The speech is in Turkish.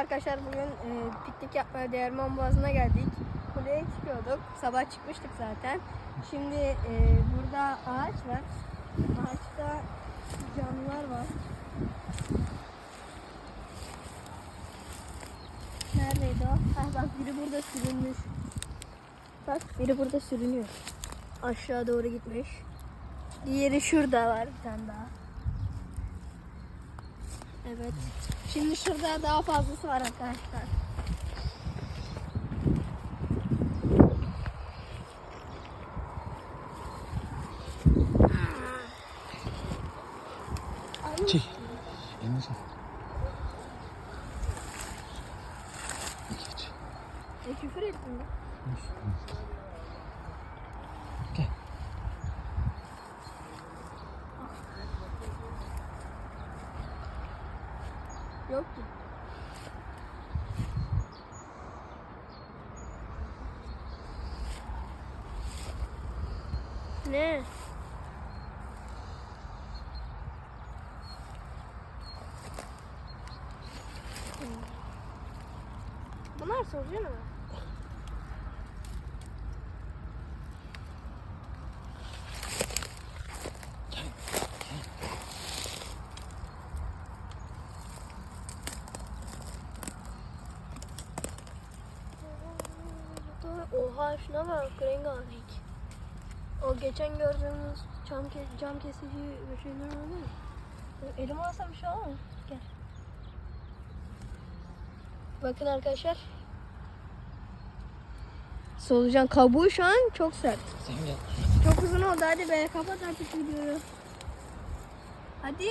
arkadaşlar bugün e, piknik yapmaya Değirmen Boğazı'na geldik. Kuleye çıkıyorduk. Sabah çıkmıştık zaten. Şimdi e, burada ağaç var. Ağaçta canlılar var. Neredeydi o? Ha, bak biri burada sürünmüş. Bak biri burada sürünüyor. Aşağı doğru gitmiş. Diğeri şurada var bir tane daha. Evet. Şimdi şurada daha fazlası var arkadaşlar. Çek. Elini çek. Geç. E, küfür ettin mi? Gel. Yok ki. Ne? Bunlar solucan mı? Oha şuna bak rengarenk. O geçen gördüğümüz cam, ke cam kesici şeyler var değil mi? Elime alsam bir şey olur mu? Gel. Bakın arkadaşlar. Solucan kabuğu şu an çok sert. Sen gel. Çok uzun oldu hadi be kapat artık videoyu. Hadi.